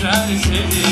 güzel sevdiğim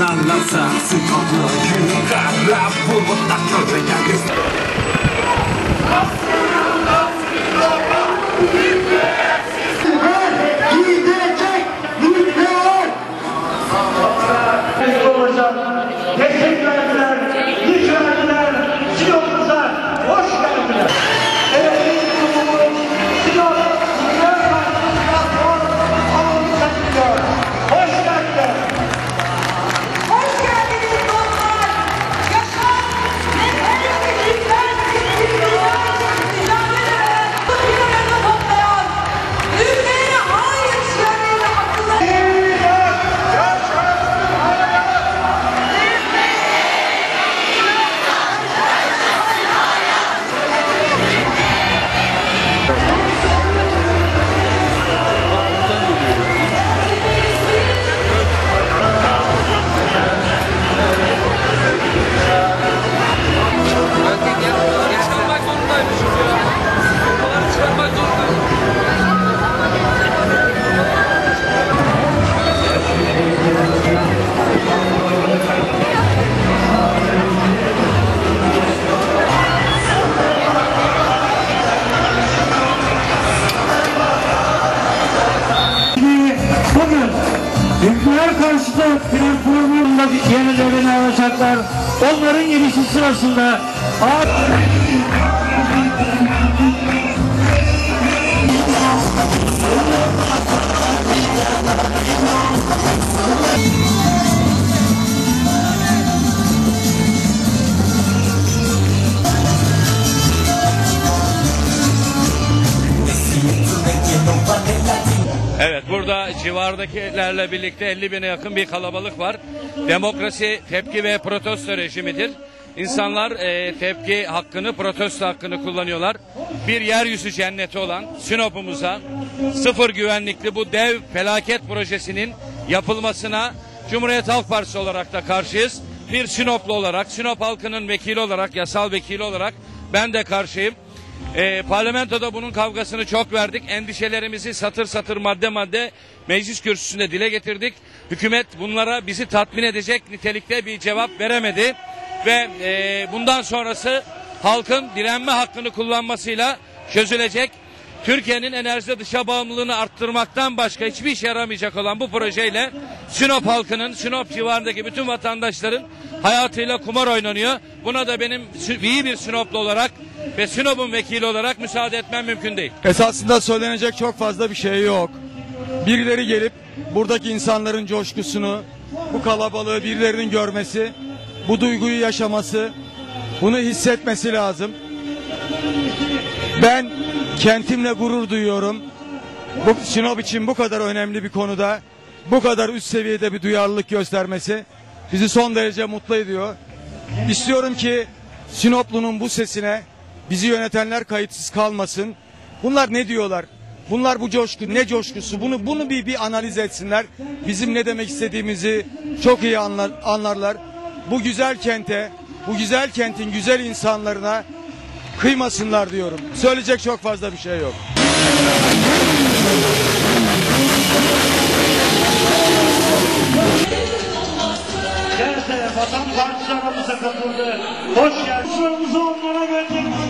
fırtınalarsa Sıkıntı gün kara bulutlar Öyle Gidecek nükleer. Destek verdiler, güç platformunda yenilerini alacaklar. Onların girişi sırasında ağır... Evet burada civardakilerle birlikte 50 bine yakın bir kalabalık var. Demokrasi tepki ve protesto rejimidir. İnsanlar e, tepki hakkını, protesto hakkını kullanıyorlar. Bir yeryüzü cenneti olan Sinop'umuza sıfır güvenlikli bu dev felaket projesinin yapılmasına Cumhuriyet Halk Partisi olarak da karşıyız. Bir Sinoplu olarak, Sinop halkının vekili olarak, yasal vekili olarak ben de karşıyım. E, parlamentoda bunun kavgasını çok verdik. Endişelerimizi satır satır madde madde meclis kürsüsünde dile getirdik. Hükümet bunlara bizi tatmin edecek nitelikte bir cevap veremedi. Ve e, bundan sonrası halkın direnme hakkını kullanmasıyla çözülecek. Türkiye'nin enerjide dışa bağımlılığını arttırmaktan başka hiçbir işe yaramayacak olan bu projeyle Sinop halkının, Sinop civarındaki bütün vatandaşların hayatıyla kumar oynanıyor. Buna da benim iyi bir Sinoplu olarak ve Sinop'un vekili olarak müsaade etmem mümkün değil. Esasında söylenecek çok fazla bir şey yok. Birileri gelip buradaki insanların coşkusunu, bu kalabalığı birilerinin görmesi, bu duyguyu yaşaması, bunu hissetmesi lazım. Ben kentimle gurur duyuyorum. Bu Sinop için bu kadar önemli bir konuda bu kadar üst seviyede bir duyarlılık göstermesi bizi son derece mutlu ediyor. İstiyorum ki Sinoplu'nun bu sesine bizi yönetenler kayıtsız kalmasın. Bunlar ne diyorlar? Bunlar bu coşku ne coşkusu? Bunu bunu bir bir analiz etsinler. Bizim ne demek istediğimizi çok iyi anlar, anlarlar. Bu güzel kente, bu güzel kentin güzel insanlarına kıymasınlar diyorum. Söyleyecek çok fazla bir şey yok. Vatan partisi aramıza katıldı. Hoş geldiniz. onlara gönderiyoruz.